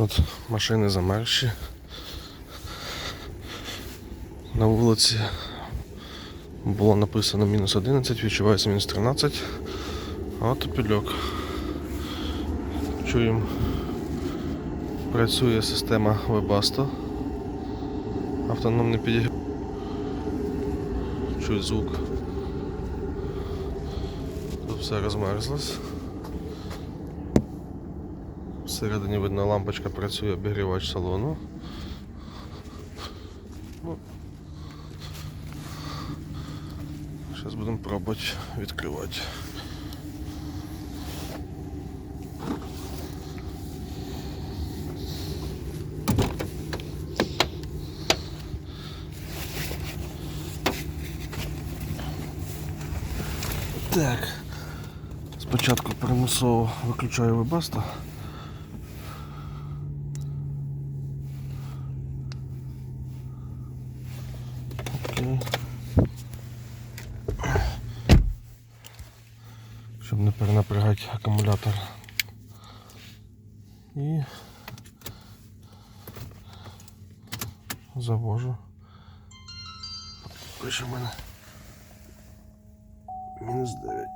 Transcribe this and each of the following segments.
От машини замерзші. На вулиці було написано мінус 11, відчувається мінус 13. А от топільок. Чуємо. Працює система Webasto. Автономний підігрів. Чую звук. Тут все розмерзлось. Всередині видно лампочка працює обігрівач салону. Ну. Зараз будемо пробувати відкривати. Так. Спочатку примусово виключаю вебаста. Щоб не перенапрягати акумулятор. І завожу. Пише в мене мінус 9.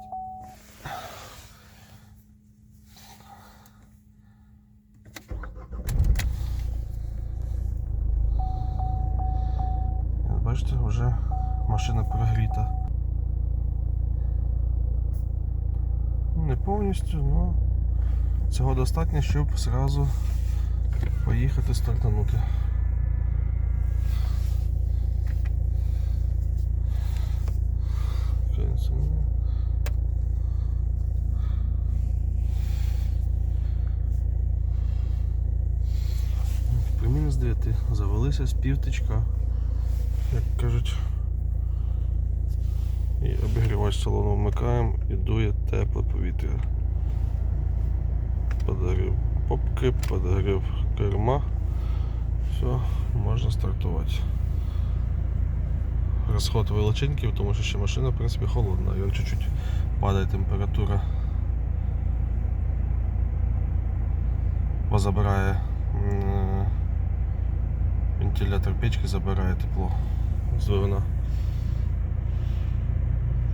Бачите, вже машина прогріта. Ну, Не повністю, але цього достатньо, щоб зразу поїхати стартанути. При мінус 9 завелися з півтичка, як кажуть. І обігрівач салону вмикаємо і дує тепле повітря. Подарив попки, подарив керма. Все, можна стартувати. Розход величенький, тому що ще машина в принципі холодна, і он чуть-чуть падає температура. Бо забирає вентилятор печки, забирає тепло з двигуна.